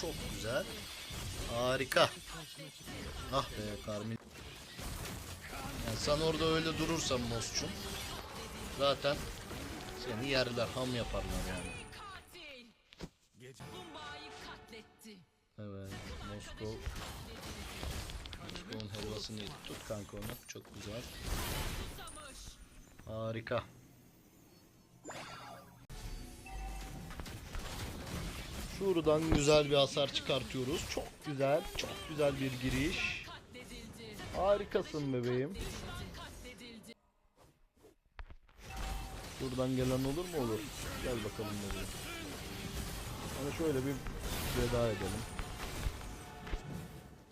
Çok güzel. Harika. Ah be Karmin. Yani sen orada öyle durursan Mosçum. Zaten seni yerler, ham yaparlar yani. Evet, Moskov. Moskov'un helvasını yedik. Tut kanka onu. Çok güzel. Harika. Şuradan güzel bir hasar çıkartıyoruz. Çok güzel, çok güzel bir giriş. Harikasın bebeğim. Buradan gelen olur mu olur? Gel bakalım bebeğim. Hani şöyle bir veda edelim.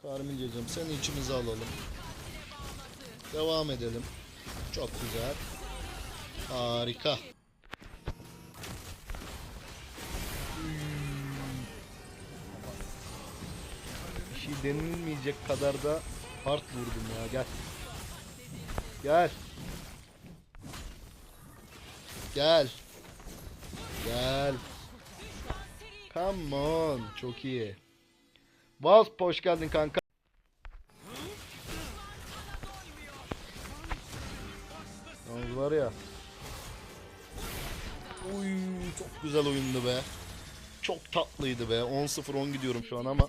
Karminceciğim seni içimize alalım. Devam edelim. Çok güzel. Harika. Şey denilmeyecek kadar da hard vurdum ya gel. Gel. Gel. Gel. Come on. Çok iyi. Wasp hoş geldin kanka. Yalnız var ya. Uy çok güzel oyundu be. Çok tatlıydı be. 10-0-10 gidiyorum şu an ama.